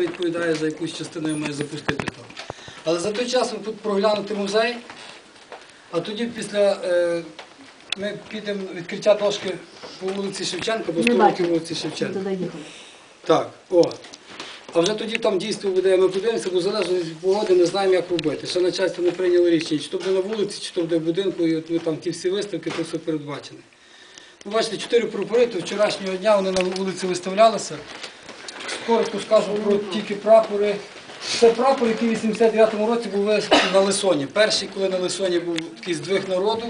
відповідає за якусь частину і має запустити там. Але за той час тут проглянути музей, а тоді після е, ми підемо відкриття дошки по вулиці Шевченка, по 100 років вулиці Шевченка. Так, о. А вже тоді там дійство буде, ми подивимося, бо залежно від погоди не знаємо, як робити. Ще начальство не прийняло рішення, чи то буде на вулиці, чи то буде в будинку, і от ми там ті всі виставки, то все передбачено. Ви бачите, чотири прапори, то вчорашнього дня вони на вулиці виставлялися. Коротко скажу про тільки прапори. Це прапор, який в 89-му році був на Лисоні. Перший, коли на Лисоні був такий здвиг народу,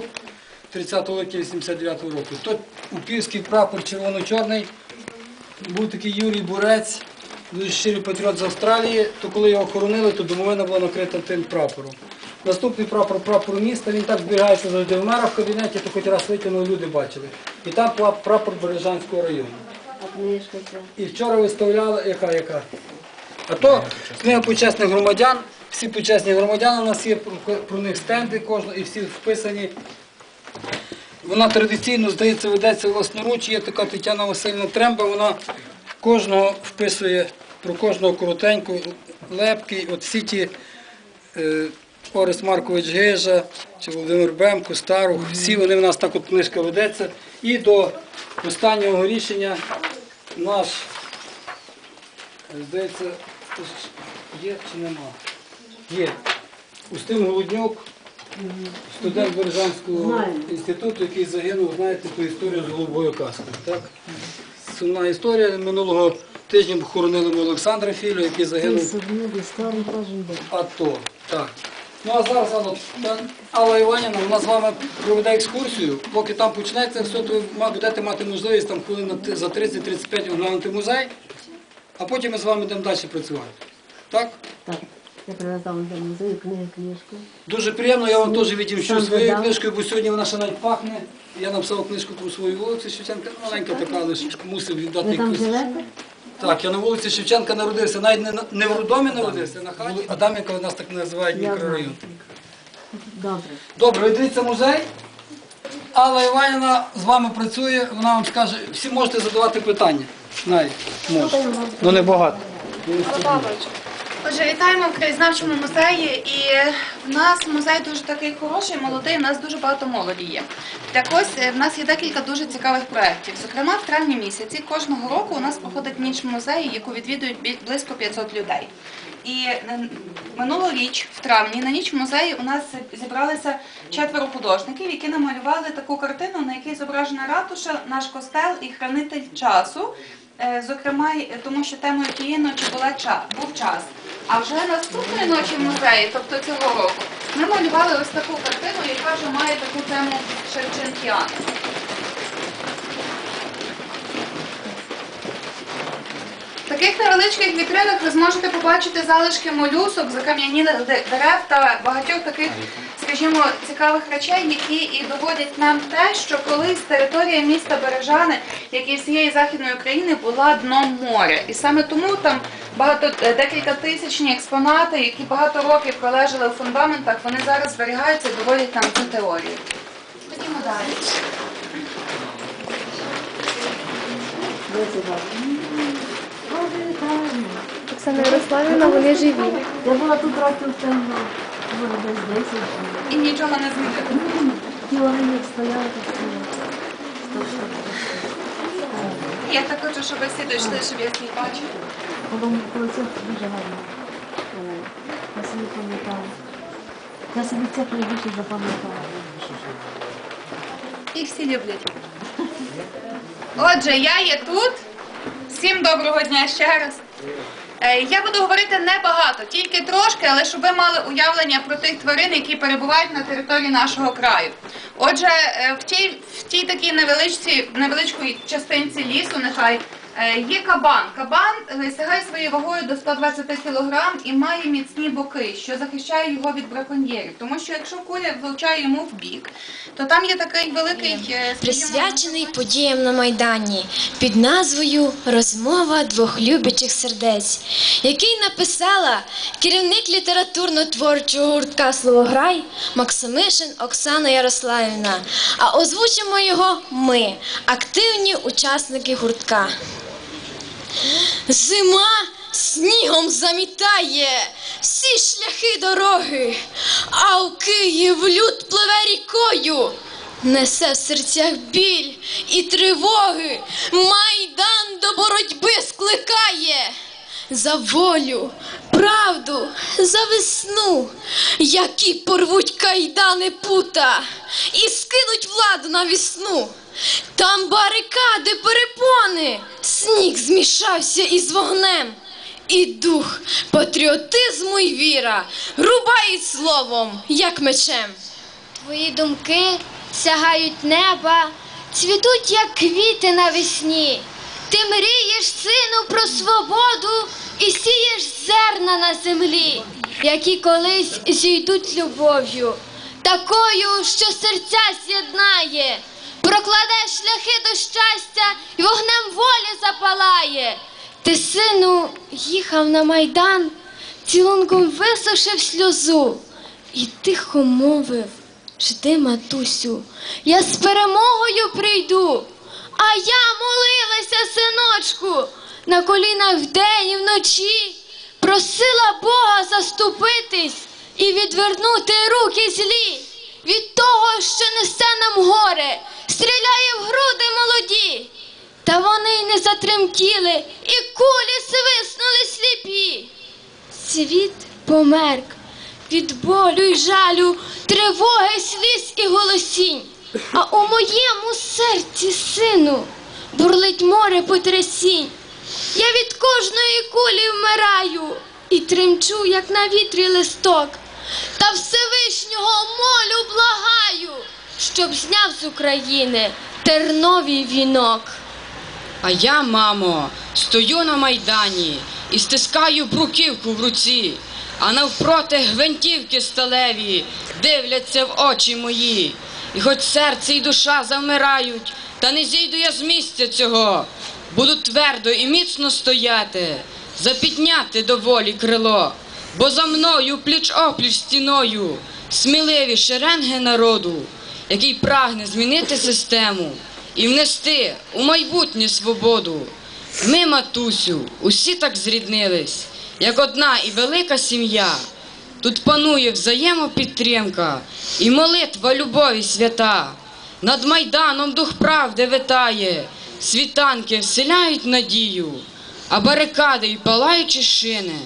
30 липня 89-го року. То упівський прапор червоно-чорний, був такий Юрій Бурець, дуже щирий патріот з Австралії, то коли його охоронили, то домовина була накрита тим прапором. Наступний прапор прапор міста, він так зберігається завжди в мера в кабінеті, то хоч раз витягнули, люди бачили. І там прапор Бережанського району. Книжка. І вчора виставляли, яка, яка? А то книга почесних громадян, всі почесні громадяни у нас є, про, них стенди кожного, і всі вписані. Вона традиційно, здається, ведеться власноруч. Є така Тетяна Васильівна Тремба, вона кожного вписує про кожного коротенько, лепкий, от всі ті е, Орес Маркович Гижа, чи Володимир Бемко, Старух, всі вони в нас так от книжка ведеться. І до останнього рішення наш, здається, є чи нема? Є. Устим Голоднюк, студент Бережанського інституту, який загинув, знаєте, ту історію з голубою каскою. Так? Сумна історія. Минулого тижня хоронили ми Олександра Філю, який загинув день. АТО. Так. Ну а зараз Алла, та- Алла Іванівна, вона з вами проведе екскурсію. Поки там почнеться все, то ви будете мати можливість там хвилин на за 30-35 оглянути музей, а потім ми з вами йдемо далі працювати. Так? Так. Я привезла вам до музею книги, книжку. Дуже приємно, я вам теж відімщу Сам своєю книжкою, бо сьогодні вона ще навіть пахне. Я написав книжку про свою вулицю Шевченка, маленька така, але ж мусив віддати Ви там якусь. живете? Так, я на вулиці Шевченка народився, навіть не, на- не в роддомі народився, а на хаті. Адамівка нас так називають Я мікрорайон. Добре. Добре, ви дивіться музей. Алла Іванівна з вами працює, вона вам скаже, всі можете задавати питання. Навіть може. Ну не багато. Павлович. Отже, вітаємо в краєзнавчому музеї. І в нас музей дуже такий хороший, молодий, в нас дуже багато молоді є. Так ось е, в нас є декілька дуже цікавих проєктів. Зокрема, в травні місяці кожного року у нас проходить ніч музею, яку відвідують близько 500 людей. І минулоріч, в травні, на ніч музею у нас зібралися четверо художників, які намалювали таку картину, на якій зображена ратуша, наш костел і хранитель часу. Е, Зокрема, тому що темою тієї ночі була ча- був час. А вже наступної ночі в музеї, тобто цього року, ми малювали ось таку картину, яка вже має таку тему Шевченкіана. Таких невеличких вітринах ви зможете побачити залишки молюсок, закам'янілих дерев та багатьох таких, скажімо, цікавих речей, які і доводять нам те, що колись територія міста Бережани, як і всієї західної України, була дном моря. І саме тому там багато е, декілька тисячні експонати, які багато років пролежали у фундаментах, вони зараз зберігаються і доводять нам цю теорію. Ходімо далі. Ви сюди. Боже, вітаємо. Оксана Ярославівна, вони живі. Я була тут років темно. Може, десь 10. І нічого не змінило. Ті вони як стояли, так стояли. Я так хочу, щоб всі дійшли, щоб я всіх бачила. Потім коли це дуже гарно. Я собі пам'ятала. Я собі це найбільше запам'ятала. І всі люблять. Отже, я є тут. Всім доброго дня ще раз. Е, Я буду говорити небагато, тільки трошки, але щоб ви мали уявлення про тих тварин, які перебувають на території нашого краю. Отже, е, в тій, в тій такій невеличці, невеличкій частинці лісу, нехай є кабан. Кабан е, сягає своєю вагою до 120 кг і має міцні боки, що захищає його від браконьєрів. Тому що якщо куля влучає йому в бік, то там є такий великий е, Присвячений подіям на Майдані під назвою Розмова двох любячих сердець, який написала керівник літературно-творчого гуртка Словограй Максимишин Оксана Ярославівна. А озвучимо його ми, активні учасники гуртка. Зима снігом замітає всі шляхи дороги, а у Київ люд пливе рікою, несе в серцях біль і тривоги, майдан до боротьби скликає. За волю, правду, за весну, які порвуть кайдани пута і скинуть владу на весну. Там барикади, перепони, сніг змішався із вогнем. І дух, патріотизму й віра рубають словом, як мечем. Твої думки сягають неба, цвітуть, як квіти навесні. Ти мрієш, сину, про свободу і сієш зерна на землі, які колись зійдуть любов'ю, такою, що серця з'єднає, прокладе шляхи до щастя і вогнем волі запалає. Ти, сину, їхав на майдан, цілунком висушив сльозу і тихо мовив. Жди, матусю, я з перемогою прийду. А я молилася, синочку, на колінах вдень і вночі, просила Бога заступитись і відвернути руки злі від того, що несе нам горе, стріляє в груди молоді. Та вони й не затремтіли, і кулі свиснули сліпі. Світ померк від болю й жалю, тривоги, сліз і голосінь. А у моєму серці, сину, бурлить море потрясінь. Я від кожної кулі вмираю і тремчу, як на вітрі листок. Та Всевишнього молю благаю, щоб зняв з України терновий вінок. А я, мамо, стою на майдані і стискаю бруківку в руці, а навпроти гвинтівки сталеві дивляться в очі мої. І хоч серце і душа завмирають, та не зійду я з місця цього. Буду твердо і міцно стояти, запідняти до волі крило, бо за мною пліч опліч стіною сміливі шеренги народу, який прагне змінити систему і внести у майбутнє свободу. Ми, матусю, усі так зріднились, як одна і велика сім'я. Тут панує взаємопідтримка і молитва любові свята. Над майданом дух правди витає, світанки вселяють надію, а барикади й палаючі шини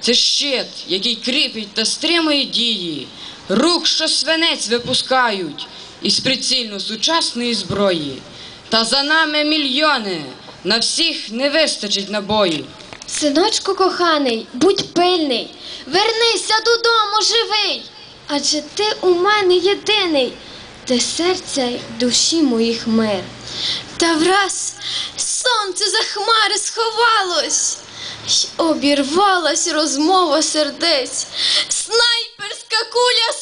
це щит, який кріпить та стримує дії, рук, що свинець випускають із прицільно сучасної зброї. Та за нами мільйони, на всіх не вистачить набоїв. Синочку коханий, будь пильний, вернися додому живий, адже ти у мене єдиний, де серця й душі моїх мир. Та враз сонце за хмари сховалось, й обірвалась розмова сердець. Снайперська куля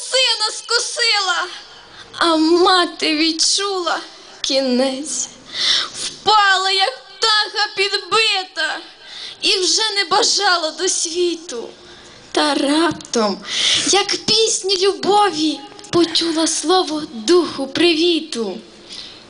а мати відчула кінець. Впала, як птаха підбита, і вже не бажала до світу. Та раптом, як пісні любові, почула слово духу привіту.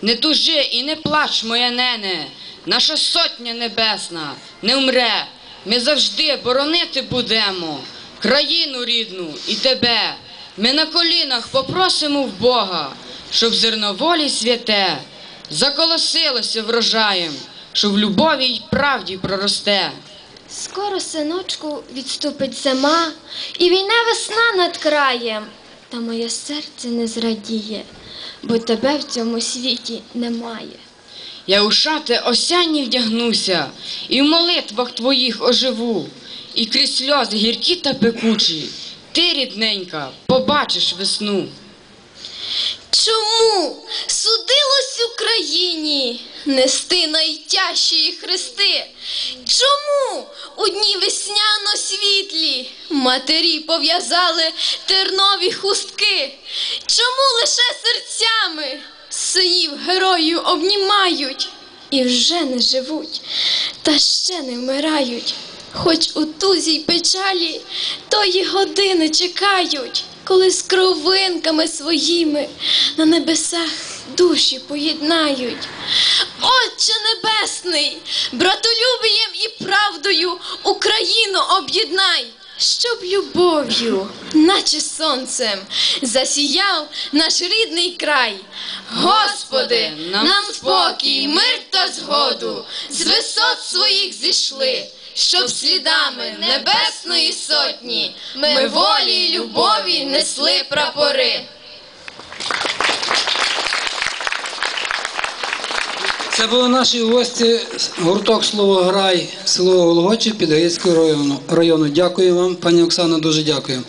Не тужи і не плач, моя нене, наша сотня небесна не вмре. Ми завжди боронити будемо країну рідну і тебе. Ми на колінах попросимо в Бога, щоб зерно волі святе заколосилося врожаєм, що в любові й правді проросте. Скоро, синочку, відступить зима, і війна весна над краєм. Та моє серце не зрадіє, бо тебе в цьому світі немає. Я у шати осянні вдягнуся, і в молитвах твоїх оживу, і крізь сльози гіркі та пекучі, ти, рідненька, побачиш весну. Чому судилось Україні нести найтяжчі хрести? Чому у дні весняно світлі матері пов'язали тернові хустки? Чому лише серцями синів героїв обнімають і вже не живуть, та ще не вмирають? Хоч у тузі й печалі тої години чекають, коли з кровинками своїми на небесах душі поєднають. Отче Небесний, братолюбієм і правдою Україну об'єднай, щоб любов'ю, наче сонцем, засіяв наш рідний край. Господи, нам спокій, мир та згоду з висот своїх зійшли, щоб слідами Небесної сотні ми волі й любові несли прапори. Це були наші гості гурток Слово Грай, село Голгочі Підгаїцького району. району. Дякую вам, пані Оксано, дуже дякую.